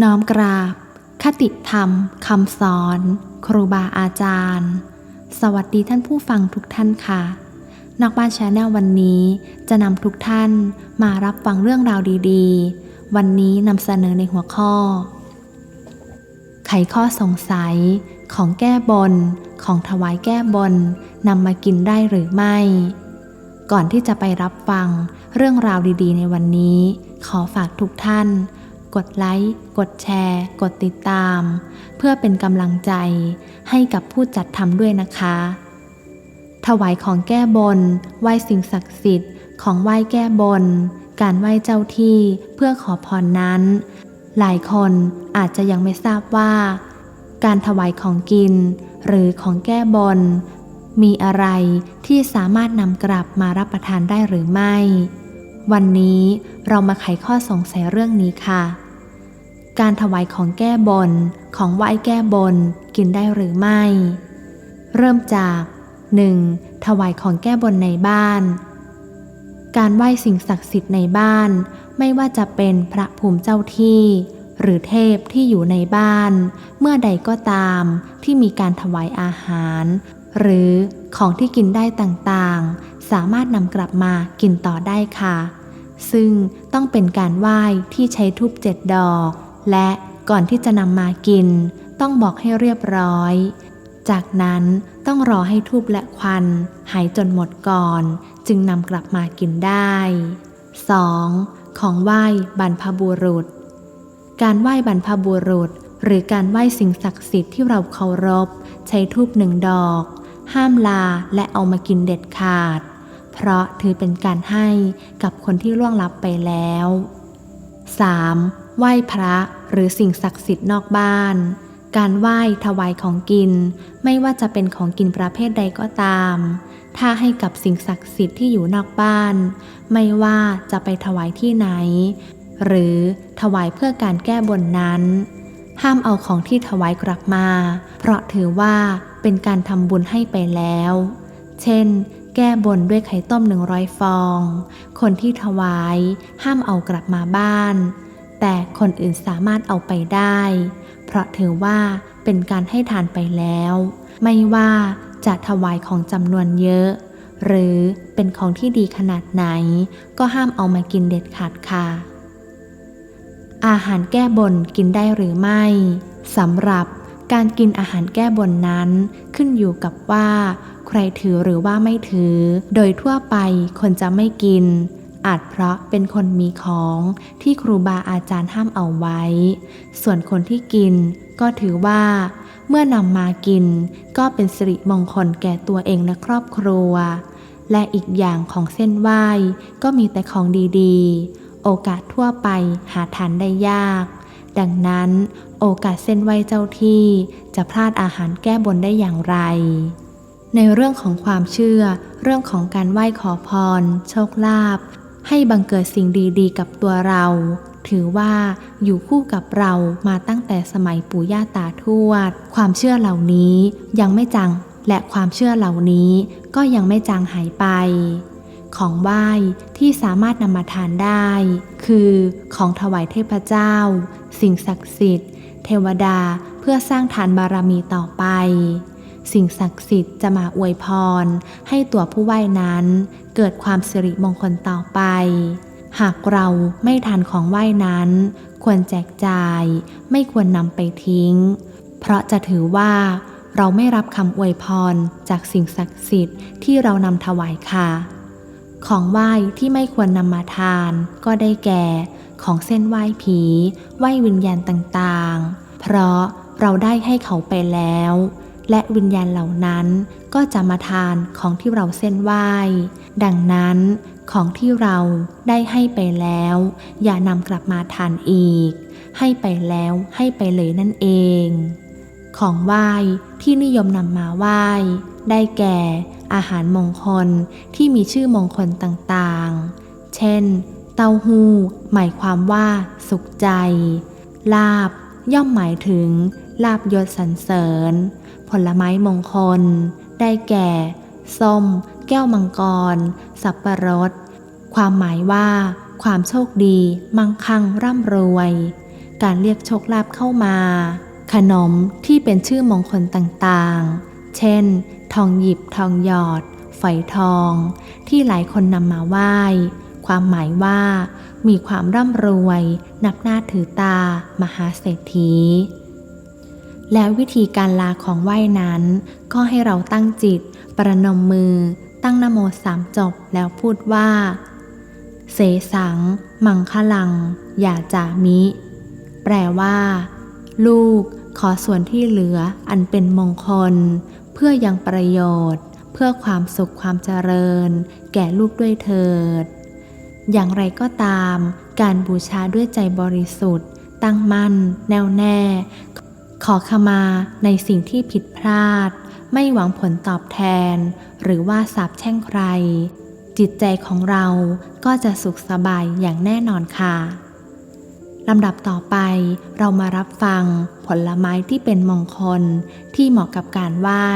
น้อมกราบ คติธรรมคำสอน ครูบาอาจารย์ สวัสดีท่านผู้ฟังทุกท่านค่ะ นอกบ้านแชนแนลวันนี้จะนำทุกท่านมารับฟังเรื่องราวดีๆ วันนี้นำเสนอในหัวข้อ ไขข้อสงสัยของแก้บน ของถวายแก้บนนำมากินได้หรือไม่ ก่อนที่จะไปรับฟังเรื่องราวดีๆ ในวันนี้ ขอฝากทุกท่าน กดไลค์ กดแชร์ กดติดตาม เพื่อเป็นกำลังใจให้กับผู้จัดทำด้วยนะคะ ถวายของแก้บน ไหว้สิ่งศักดิ์สิทธิ์ ของไหว้แก้บน การไหว้เจ้าที่เพื่อขอพรนั้น หลายคนอาจจะยังไม่ทราบว่า การถวายของกิน หรือของแก้บน มีอะไรที่สามารถนำกลับมารับประทานได้หรือไม่วันนี้เรามาไขข้อสงสัยเรื่องนี้ค่ะ การถวายของแก้บน ของไหว้แก้บน กินได้หรือไม่ เริ่มจาก 1. ถวายของแก้บนในบ้าน การไหว้สิ่งศักดิ์สิทธิ์ในบ้าน ไม่ว่าจะเป็นพระภูมิเจ้าที่ หรือเทพที่อยู่ในบ้าน เมื่อใดก็ตามที่มีการถวายอาหาร หรือของที่กินได้ต่างๆ สามารถนำกลับมากินต่อได้ค่ะ ซึ่งต้องเป็นการไหว้ที่ใช้ทูบเจ็ดดอก และก่อนที่จะนำมากิน ต้องบอกให้เรียบร้อย จากนั้นต้องรอให้ทูบและควันหายจนหมดก่อน จึงนำกลับมากินได้ 2. ของไหว้บรรพบุรุษ การไหว้บรรพบุรุษ หรือการไหว้สิ่งศักดิ์สิทธิ์ที่เราเคารพ ใช้ทูบหนึ่งดอก ห้ามลาและเอามากินเด็ดขาด เพราะถือเป็นการให้กับคนที่ล่วงลับไปแล้ว 3. ไหว้พระหรือสิ่งศักดิ์สิทธิ์นอกบ้าน การไหว้ถวายของกิน ไม่ว่าจะเป็นของกินประเภทใดก็ตาม ถ้าให้กับสิ่งศักดิ์สิทธิ์ที่อยู่นอกบ้าน ไม่ว่าจะไปถวายที่ไหน หรือถวายเพื่อการแก้บนนั้น ห้ามเอาของที่ถวายกลับมา เพราะถือว่าเป็นการทำบุญให้ไปแล้ว เช่น แก้บนด้วยไข่ต้มหนึ่งร้อยฟอง คนที่ถวายห้ามเอากลับมาบ้าน แต่คนอื่นสามารถเอาไปได้ เพราะถือว่าเป็นการให้ทานไปแล้ว ไม่ว่าจะถวายของจำนวนเยอะ หรือเป็นของที่ดีขนาดไหน ก็ห้ามเอามากินเด็ดขาดค่ะ อาหารแก้บนกินได้หรือไม่สำหรับการกินอาหารแก้บนนั้นขึ้นอยู่กับว่า ใครถือหรือว่าไม่ถือ โดยทั่วไปคนจะไม่กิน อาจเพราะเป็นคนมีของที่ครูบาอาจารย์ห้ามเอาไว้ ส่วนคนที่กินก็ถือว่า เมื่อนำมากิน ก็เป็นสิริมงคลแก่ตัวเองและครอบครัว และอีกอย่างของเส้นไหว้ก็มีแต่ของดีๆ โอกาสทั่วไปหาทานได้ยากดังนั้นโอกาสเส้นไหว้เจ้าที่จะพลาดอาหารแก้บนได้อย่างไร ในเรื่องของความเชื่อ เรื่องของการไหว้ขอพร โชคลาภให้บังเกิดสิ่งดีๆ กับตัวเรา ถือว่าอยู่คู่กับเรามาตั้งแต่สมัยปู่ย่าตาทวด ความเชื่อเหล่านี้ยังไม่จังและความเชื่อเหล่านี้ก็ยังไม่จางหายไป ของไหว้ที่สามารถนำมาทานได้ คือของถวายเทพเจ้า สิ่งศักดิ์สิทธิ์ เทวดาเพื่อสร้างฐานบารมีต่อไป สิ่งศักดิ์สิทธิ์จะมาอวยพร ให้ตัวผู้ไหว้นั้น เกิดความสิริมงคลต่อไป หากเราไม่ทานของไหว้นั้น ควรแจกจ่าย ไม่ควรนำไปทิ้ง เพราะจะถือว่าเราไม่รับคำอวยพรจากสิ่งศักดิ์สิทธิ์ที่เรานำถวายค่ะ ของไหว้ที่ไม่ควรนำมาทาน ก็ได้แก่ ของเส้นไหว้ผี ไหว้วิญญาณต่างๆ เพราะเราได้ให้เขาไปแล้ว และวิญญาณเหล่านั้นก็จะมาทานของที่เราเส้นไหว้ ดังนั้นของที่เราได้ให้ไปแล้ว อย่านำกลับมาทานอีก ให้ไปแล้วให้ไปเลยนั่นเอง ของไหว้ที่นิยมนำมาไหว้ ได้แก่ อาหารมงคลที่มีชื่อมงคลต่างๆ เช่น เต้าหู้หมายความว่า สุขใจ ลาบ ย่อมหมายถึง ลาบยศสรรเสริญ ผลไม้มงคล ได้แก่ ส้ม แก้วมังกร สับปะรด ความหมายว่า ความโชคดี มั่งคั่งร่ำรวย การเรียกโชคลาภเข้ามา ขนมที่เป็นชื่อมงคลต่างๆ เช่น ทองหยิบทองหยอด ฝอยทอง ที่หลายคนนำมาไหว้ ความหมายว่า มีความร่ำรวย นับหน้าถือตา มหาเศรษฐี และวิธีการลาของไหว้นั้น ก็ให้เราตั้งจิต ประนมมือ ตั้งนโมสามจบแล้วพูดว่า เสสัง มังคลัง อย่าจามิ แปลว่า ลูกขอส่วนที่เหลืออันเป็นมงคล เพื่อยังประโยชน์ เพื่อความสุขความเจริญ แก่ลูกด้วยเถิด อย่างไรก็ตาม การบูชาด้วยใจบริสุทธิ์ ตั้งมั่น แน่วแน่ ขอขมาในสิ่งที่ผิดพลาด ไม่หวังผลตอบแทน หรือว่าสาบแช่งใคร จิตใจของเราก็จะสุขสบายอย่างแน่นอนค่ะลำดับต่อไปเรามารับฟังผลไม้ที่เป็นมงคล ที่เหมาะกับการไหว้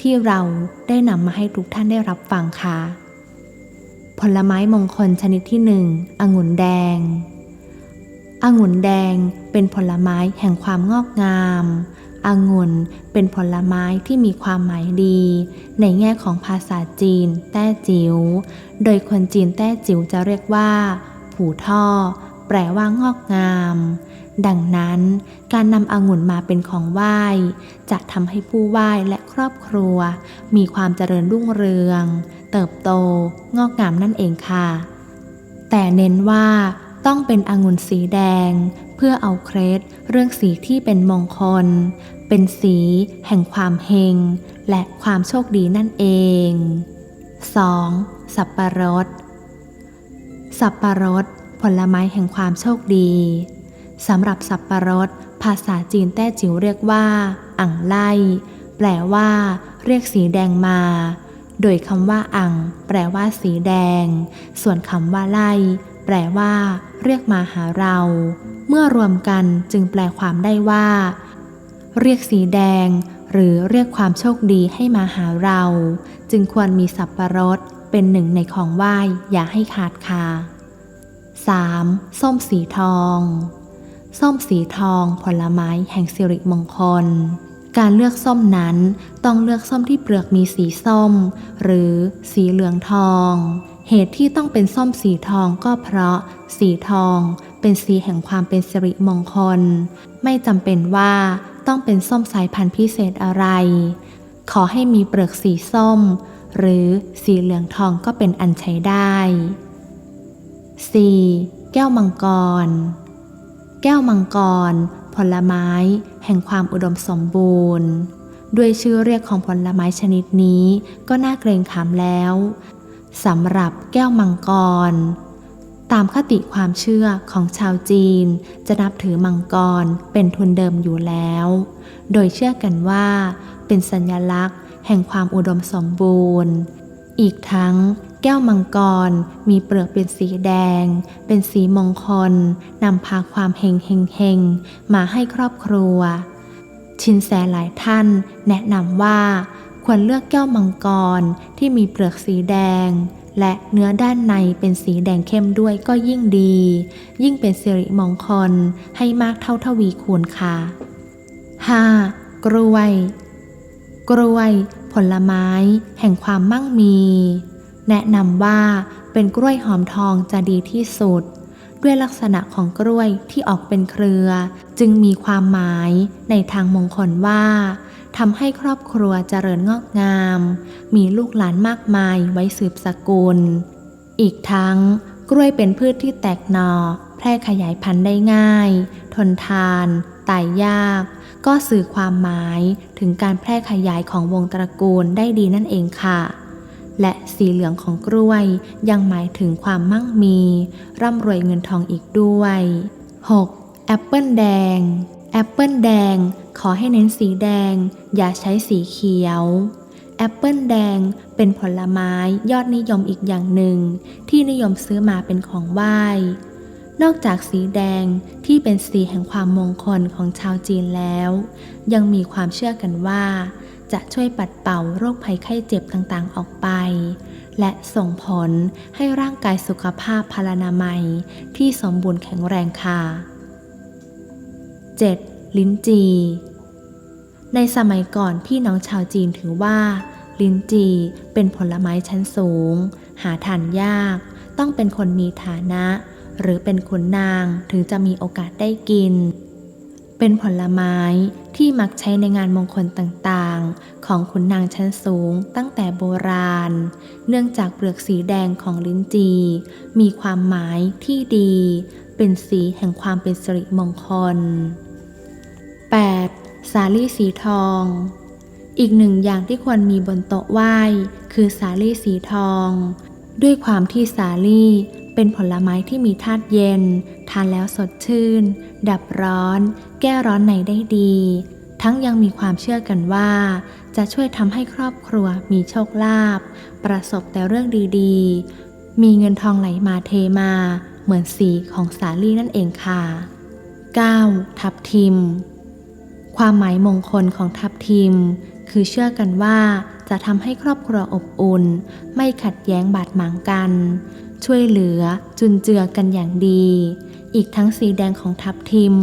ที่เราได้นำมาให้ทุกท่านได้รับฟังค่ะ ผลไม้มงคลชนิดที่หนึ่งองุ่นแดง องุ่นแดงเป็นผลไม้แห่งความงอกงามองุ่นเป็นผลไม้ที่มีความหมายดี ในแง่ของภาษาจีน แต้จิ๋ว โดยคนจีนแต้จิ๋วจะเรียกว่า ผูท่อ แปลว่างอกงาม ดังนั้น การนำองุ่นมาเป็นของไหว้ จะทำให้ผู้ไหว้และครอบครัว มีความเจริญรุ่งเรือง เติบโต งอกงามนั่นเองค่ะ แต่เน้นว่า ต้องเป็นองุ่นสีแดง เพื่อเอาเคล็ดเรื่องสีที่เป็นมงคล เป็นสีแห่งความเฮง และความโชคดีนั่นเอง 2. สับปะรด สับปะรดผลไม้แห่งความโชคดีสำหรับสับปะรด ภาษาจีนแต้จิ๋วเรียกว่าอ่งไล่ แปลว่า เรียกสีแดงมา โดยคำว่าอ่งแปลว่าสีแดง ส่วนคำว่าไล่ แปลว่า เรียกมาหาเรา เมื่อรวมกันจึงแปลความได้ว่า เรียกสีแดง หรือเรียกความโชคดีให้มาหาเรา จึงควรมีสับปะรดเป็นหนึ่งในของไหว้อย่าให้ขาดค่ะ 3. ส้มสีทอง ส้มสีทองผลไม้แห่งสิริมงคล การเลือกส้มนั้นต้องเลือกส้มที่เปลือกมีสีส้ม หรือสีเหลืองทอง เหตุที่ต้องเป็นส้มสีทองก็เพราะสีทองเป็นสีแห่งความเป็นสิริมงคล ไม่จำเป็นว่าต้องเป็นส้มสายพันธุ์พิเศษอะไร ขอให้มีเปลือกสีส้ม หรือสีเหลืองทองก็เป็นอันใช้ได้ 4. แก้วมังกร แก้วมังกร ผลไม้ แห่งความอุดมสมบูรณ์ ด้วยชื่อเรียกของผลไม้ชนิดนี้ก็น่าเกรงขามแล้ว สำหรับแก้วมังกร ตามคติความเชื่อของชาวจีนจะนับถือมังกรเป็นทุนเดิมอยู่แล้ว โดยเชื่อกันว่า เป็นสัญลักษณ์ แห่งความอุดมสมบูรณ์ อีกทั้งแก้วมังกรมีเปลือกเป็นสีแดง เป็นสีมงคลนำพาความเฮงเฮงเฮงมาให้ครอบครัว ชินแสหลายท่านแนะนำว่า ควรเลือกแก้วมังกรที่มีเปลือกสีแดง และเนื้อด้านในเป็นสีแดงเข้มด้วยก็ยิ่งดี ยิ่งเป็นสิริมงคลให้มากเท่าทวีคูณค่ะ 5. กล้วย กล้วย ผลไม้ แห่งความมั่งมี แนะนำว่าเป็นกล้วยหอมทองจะดีที่สุด ด้วยลักษณะของกล้วยที่ออกเป็นเครือ จึงมีความหมายในทางมงคลว่า ทำให้ครอบครัวเจริญงอกงาม มีลูกหลานมากมายไว้สืบสกุล อีกทั้งกล้วยเป็นพืชที่แตกหนอ่อ แพร่ขยายพันธุ์ได้ง่าย ทนทาน ตายยาก ก็สื่อความหมายถึงการแพร่ขยายของวงตระกูลได้ดีนั่นเองค่ะ และสีเหลืองของกล้วยยังหมายถึงความมั่งมี ร่ำรวยเงินทองอีกด้วย 6. แอปเปิลแดง แอปเปิลแดงขอให้เน้นสีแดง อย่าใช้สีเขียว แอปเปิลแดงเป็นผลไม้ยอดนิยมอีกอย่างหนึ่ง ที่นิยมซื้อมาเป็นของไหว้ นอกจากสีแดงที่เป็นสีแห่งความมงคลของชาวจีนแล้ว ยังมีความเชื่อกันว่า จะช่วยปัดเป่าโรคภัยไข้เจ็บต่างๆออกไป และส่งผลให้ร่างกายสุขภาพพลานามัยที่สมบูรณ์แข็งแรงค่ะ 7. ลิ้นจี ในสมัยก่อนพี่น้องชาวจีนถือว่า ลิ้นจีเป็นผลไม้ชั้นสูง หาทานยาก ต้องเป็นคนมีฐานะ หรือเป็นขุนนางถึงจะมีโอกาสได้กิน เป็นผลไม้ที่มักใช้ในงานมงคลต่างๆ ของขุนนางชั้นสูงตั้งแต่โบราณ เนื่องจากเปลือกสีแดงของลิ้นจี มีความหมายที่ดี เป็นสีแห่งความเป็นสิริมงคล 8. สาลี่สีทอง อีกหนึ่งอย่างที่ควรมีบนโต๊ะไหว้ คือสาลี่สีทอง ด้วยความที่สาลี่เป็นผลไม้ที่มีธาตุเย็น ทานแล้วสดชื่น ดับร้อน แก้ร้อนในได้ดี ทั้งยังมีความเชื่อกันว่า จะช่วยทำให้ครอบครัวมีโชคลาภประสบแต่เรื่องดีๆ มีเงินทองไหลมาเทมา เหมือนสีของสาลี่นั่นเองค่ะ 9. ทับทิม ความหมายมงคลของทับทิม คือเชื่อกันว่าจะทำให้ครอบครัวอบอุ่น ไม่ขัดแย้งบาดหมางกัน ช่วยเหลือจุนเจือกันอย่างดี อีกทั้งสีแดงของทับทิม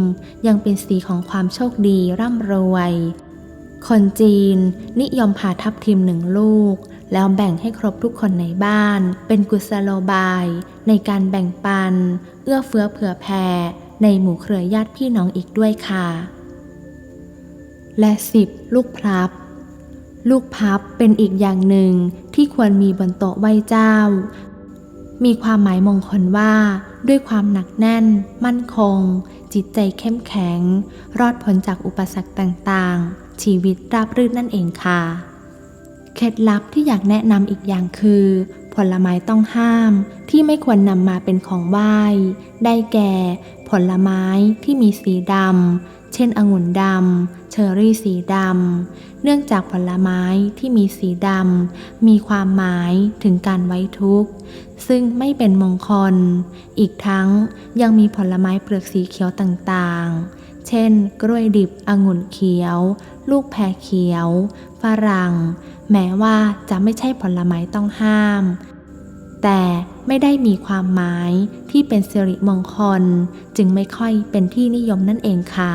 ยังเป็นสีของความโชคดีร่ำรวย คนจีนนิยมผ่าทับทิมหนึ่งลูก แล้วแบ่งให้ครบทุกคนในบ้าน เป็นกุศโลบาย ในการแบ่งปัน เอื้อเฟื้อเผื่อแผ่ในหมู่เครือญาติพี่น้องอีกด้วยค่ะ และ 10 ลูกพลับ ลูกพับเป็นอีกอย่างหนึ่งที่ควรมีบนโต๊ะไหว้เจ้า มีความหมายมงคลว่า ด้วยความหนักแน่น มั่นคง จิตใจเข้มแข็ง รอดพ้นจากอุปสรรคต่างๆ ชีวิตราบรื่นนั่นเองค่ะเคล็ดลับที่อยากแนะนำอีกอย่างคือ ผลไม้ต้องห้ามที่ไม่ควรนำมาเป็นของไหว้ ได้แก่ ผลไม้ที่มีสีดำ เช่นองุ่นดำ เชอร์รี่สีดำ เนื่องจากผลไม้ที่มีสีดำ มีความหมายถึงการไว้ทุกข์ ซึ่งไม่เป็นมงคล อีกทั้งยังมีผลไม้เปลือกสีเขียวต่างๆ เช่น กล้วยดิบ องุ่นเขียว ลูกแพรเขียว ฝรั่ง แม้ว่าจะไม่ใช่ผลไม้ต้องห้าม แต่ไม่ได้มีความหมายที่เป็นสิริมงคล จึงไม่ค่อยเป็นที่นิยมนั่นเองค่ะ